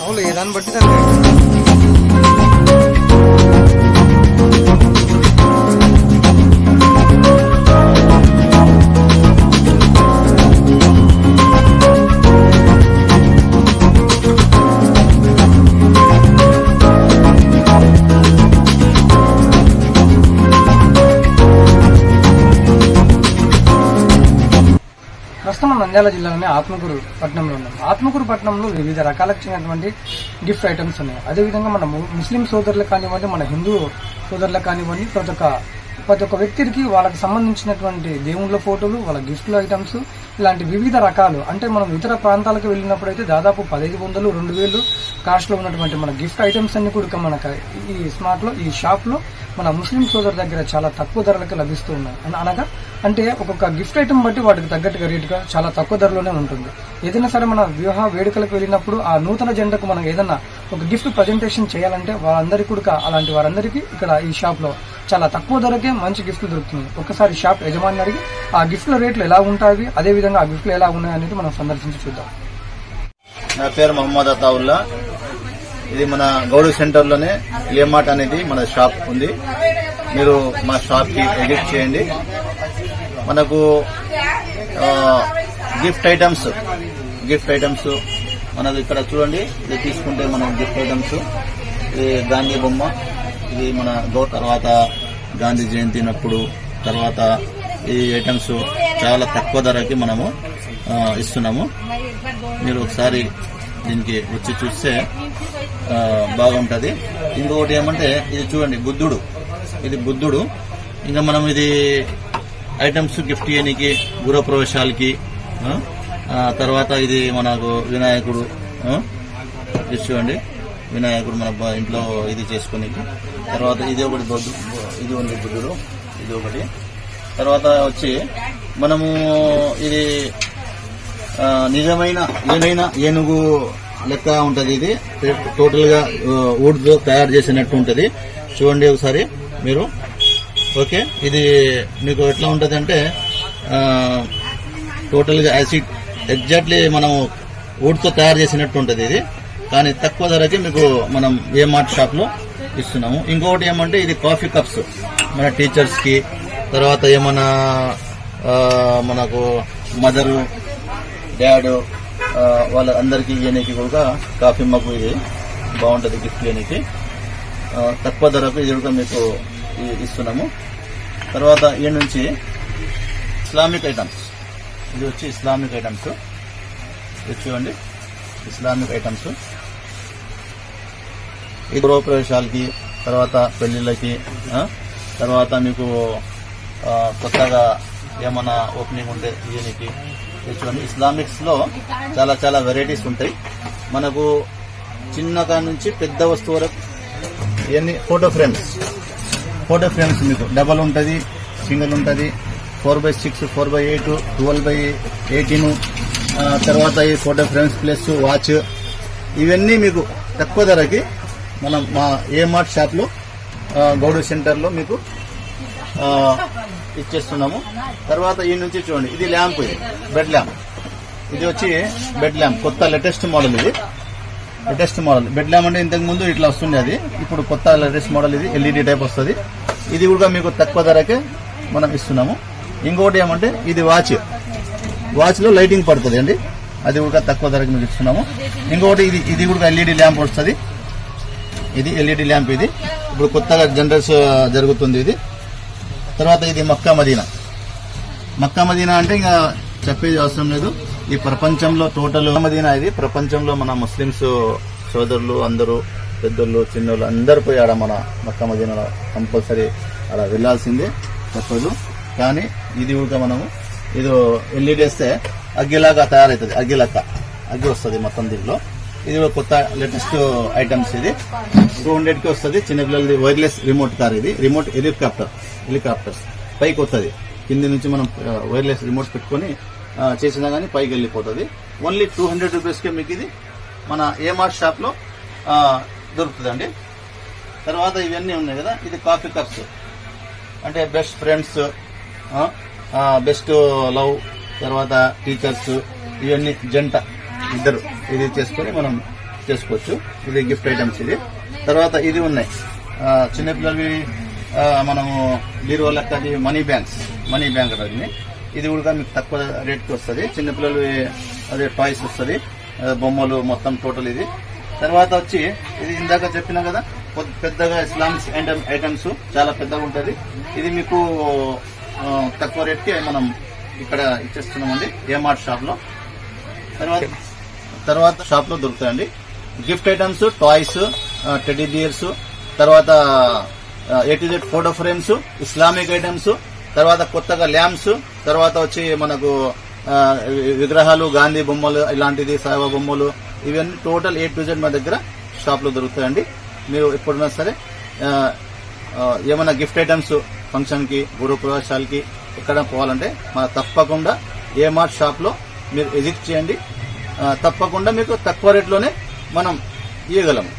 అవును ఏ దాన్ని బట్టి నంద్యాల జిల్లాలోని ఆత్మకూరు పట్టణంలో ఉన్నాం. ఆత్మకూరు పట్టణంలో వివిధ రకాలకు చెందినటువంటి గిఫ్ట్ ఐటమ్స్ ఉన్నాయి. అదేవిధంగా మన ముస్లిం సోదరులకు కానివ్వండి మన హిందూ సోదరులకు కానివ్వండి ప్రతి ఒక్క ప్రతి ఒక్క వ్యక్తికి వాళ్ళకి సంబంధించినటువంటి దేవుళ్ళ ఫోటోలు వాళ్ళ గిఫ్ట్లు ఐటమ్స్ ఇలాంటి వివిధ రకాలు. అంటే మనం ఇతర ప్రాంతాలకు వెళ్ళినప్పుడు అయితే దాదాపు పదహైదు వందలు రెండు వేలు కాస్ట్లో ఉన్నటువంటి మన గిఫ్ట్ ఐటమ్స్ అన్ని కూడా మనకు ఈ స్మార్ట్లో ఈ షాప్లో మన ముస్లిం సోదరు దగ్గర చాలా తక్కువ ధరలకు లభిస్తూ ఉన్నాయి. అనగా అంటే ఒక్కొక్క గిఫ్ట్ ఐటమ్ బట్టి వాటికి తగ్గట్టుగా రేటుగా చాలా తక్కువ ధరలోనే ఉంటుంది. ఏదైనా సరే మన వివాహ వేడుకలకు వెళ్ళినప్పుడు ఆ నూతన జెండకు మనం ఏదైనా ఒక గిఫ్ట్ ప్రజెంటేషన్ చేయాలంటే వాళ్ళందరికీ కూడా అలాంటి వారందరికీ ఇక్కడ ఈ షాప్లో చాలా తక్కువ ధరకే మంచి గిఫ్ట్లు దొరుకుతుంది. ఒకసారి షాప్ యజమాని అడిగి ఆ గిఫ్ట్ల రేట్లు ఎలా ఉంటాయి? అదే విధంగా ఆ గిఫ్ట్లు ఎలా ఉన్నాయి? అనేది మనం సందర్శించి చూద్దాం. నా పేరు మహమ్మద్ అతావుల్లా. ఇది మన గౌడు సెంటర్లోనే లేమాట్ అనేది మన షాప్ ఉంది. మీరు మా షాప్కి విజిట్ చేయండి. మనకు గిఫ్ట్ ఐటమ్స్ గిఫ్ట్ ఐటమ్స్ మనకు ఇక్కడ చూడండి. ఇది తీసుకుంటే మనం గిఫ్ట్ ఐటమ్స్ ఇది గాంధీ బొమ్మ. ఇది మన గౌ తర్వాత గాంధీ జయంతినప్పుడు తర్వాత ఈ ఐటమ్స్ చాలా తక్కువ ధరకి మనము ఇస్తున్నాము. మీరు ఒకసారి దీనికి వచ్చి చూస్తే బాగుంటుంది. ఇంకొకటి ఏమంటే ఇది చూడండి బుద్ధుడు. ఇది బుద్ధుడు. ఇంకా మనం ఇది ఐటమ్స్ గిఫ్ట్ చేయడానికి గృహప్రవేశాలకి తర్వాత ఇది మనకు వినాయకుడు ఇది చూడండి. వినాయకుడు మన ఇంట్లో ఇది చేసుకుని తర్వాత ఇది ఒకటి ఇది ఉంది బుద్ధుడు ఇది ఒకటి. తర్వాత వచ్చి మనము ఇది నిజమైన ఏదైనా ఏనుగు లెక్క ఉంటది ఇది. టోటల్గా తయారు చేసినట్టు ఉంటది. చూడండి ఒకసారి మీరు. ఓకే. ఇది మీకు ఎట్లా ఉంటది అంటే టోటల్గా యాసిడ్ ఎగ్జాక్ట్లీ మనం ఊడ్తో తయారు చేసినట్టు ఉంటది ఇది. కానీ తక్కువ ధరకి మీకు మనం ఏ మార్ట్ షాప్లో ఇస్తున్నాము. ఇంకొకటి ఏమంటే ఇది కాఫీ కప్స్ మన టీచర్స్కి తర్వాత ఏమన్నా మనకు మదరు డాడ్ వాళ్ళ అందరికి ఇవ్వడానికి కూడా కాఫీ మగ్గు ఇది బాగుంటుంది గిఫ్ట్ ఇవ్వడానికి తక్కువ ధరకు ఇది కూడా మీకు ఇస్తున్నాము. తర్వాత ఈ నుంచి ఇస్లామిక్ ఐటమ్స్ ఇది వచ్చి ఇస్లామిక్ ఐటమ్స్ ఇది చూడండి. ఇస్లామిక్ ఐటమ్స్ ఈ గృహప్రవేశాలకి తర్వాత పెళ్ళిళ్ళకి తర్వాత మీకు కొత్తగా ఏమైనా ఓపెనింగ్ ఉంటే దీనికి చూడండి ఇస్లామిక్స్లో చాలా చాలా వెరైటీస్ ఉంటాయి. మనకు చిన్నగా నుంచి పెద్ద వస్తువు వరకు ఇవన్నీ ఫోటో ఫ్రేమ్స్ ఫోటో ఫ్రేమ్స్ మీకు డబల్ ఉంటుంది సింగిల్ ఉంటుంది four by six four by eight twelve by eighteen తర్వాత ఈ ఫోటో ఫ్రేమ్స్ ప్లస్ వాచ్ ఇవన్నీ మీకు తక్కువ ధరకి మనం మా ఏ మార్ట్ షాప్లో గౌడు సెంటర్లో మీకు ఇచ్చేస్తున్నాము. తర్వాత ఈ నుంచి చూడండి ఇది ల్యాంప్ ఇది బెడ్ ల్యాంప్. ఇది వచ్చి బెడ్ ల్యాంప్ కొత్త లేటెస్ట్ మోడల్ ఇది. Latest model. బెడ్ ల్యాంప్ అంటే ఇంతకు ముందు ఇట్లా వస్తుండే అది ఇప్పుడు కొత్త లేటెస్ట్ మోడల్ ఇది ఎల్ఈడి టైప్ వస్తుంది. ఇది కూడా మీకు తక్కువ ధరకే మనం ఇస్తున్నాము. ఇంకొకటి ఏమంటే ఇది వాచ్. వాచ్లో లైటింగ్ పడుతుంది అండి. అది కూడా తక్కువ ధరకు మీకు ఇస్తున్నాము. ఇంకొకటి ఇది ఇది కూడా ఎల్ఈడి ల్యాంప్ వస్తుంది. ఇది ఎల్ఈడి ల్యాంప్ ఇది. ఇప్పుడు కొత్తగా జనరల్స్ జరుగుతుంది ఇది. తర్వాత ఇది మక్కా మదీనా. మక్కా మదీనా అంటే ఇంకా చెప్పేది అవసరం లేదు. ఈ ప్రపంచంలో టోటల్ మదీనా ఇది. ప్రపంచంలో మన ముస్లిమ్స్ సోదరులు అందరూ పెద్దోళ్ళు చిన్నోళ్ళు అందరు పోయి ఆడ మన మక్కా మదీనా కంపల్సరీ అలా వెళ్ళాల్సిందే తప్పదు. కానీ ఇది కూడా మనము ఇది ఎల్ఈడి వేస్తే అగ్గిలాగా తయారవుతుంది అగ్గిలక్క. అగ్గి వస్తుంది మొత్తం దీంట్లో ఇది ఒక కొత్త లేటెస్ట్ ఐటమ్స్ ఇది. టూ హండ్రెడ్కి వస్తుంది. చిన్నపిల్లలది వైర్లెస్ రిమోట్ కార్ ఇది. రిమోట్ హెలికాప్టర్ హెలికాప్టర్స్ పైకి వస్తుంది. కింది నుంచి మనం వైర్లెస్ రిమోట్ పెట్టుకొని చేసినా గానీ పైకి వెళ్ళిపోతుంది. ఓన్లీ టూ హండ్రెడ్ రూపీస్ కే మీకు ఇది మన ఏమార్ షాప్లో దొరుకుతుందండి. తర్వాత ఇవన్నీ ఉన్నాయి కదా. ఇది కాఫీ కప్స్ అంటే బెస్ట్ ఫ్రెండ్స్ బెస్ట్ లవ్ తర్వాత టీచర్స్ ఇవన్నీ జంట. ఇద్దరు ఇది చేసుకొని మనం చేసుకోవచ్చు. ఇది గిఫ్ట్ ఐటమ్స్ ఇది. తర్వాత ఇది ఉన్నాయి. చిన్నపిల్లలవి మనము బీరువా లెక్కది మనీ బ్యాంక్స్ మనీ బ్యాంక్ అది ఇది. కూడా మీకు తక్కువ రేట్కి వస్తుంది. చిన్నపిల్లలు అదే టాయ్స్ వస్తుంది. బొమ్మలు మొత్తం టోటల్ ఇది. తర్వాత వచ్చి ఇది ఇందాక చెప్పినా కదా పెద్దగా ఇస్లామిక్స్ ఐటమ్ ఐటమ్స్ చాలా పెద్దగా ఉంటుంది. ఇది మీకు తక్కువ రేట్కి మనం ఇక్కడ ఇచ్చేస్తున్నామండి. ఏమార్ట్ షాప్లో. తర్వాత తర్వాత షాప్లో దొరుకుతాయండి. Gift items toys teddy bears తర్వాత A to Z photo frames Islamic items తర్వాత కొత్తగా ల్యాంప్స్ తర్వాత వచ్చి మనకు విగ్రహాలు గాంధీ బొమ్మలు ఇలాంటిది సాయిబా బొమ్మలు ఇవన్నీ టోటల్ ఏ టు జెడ్ మా దగ్గర షాప్లో దొరుకుతాయండి. మీరు ఎప్పుడున్నా సరే ఏమైనా గిఫ్ట్ ఐటమ్స్ ఫంక్షన్కి గురు ప్రవేశాలకి ఎక్కడ పోవాలంటే మన తప్పకుండా ఏ మార్ట్ షాప్లో మీరు విజిట్ చేయండి. తప్పకుండా మీకు తక్కువ రేట్లోనే మనం ఇవ్వగలము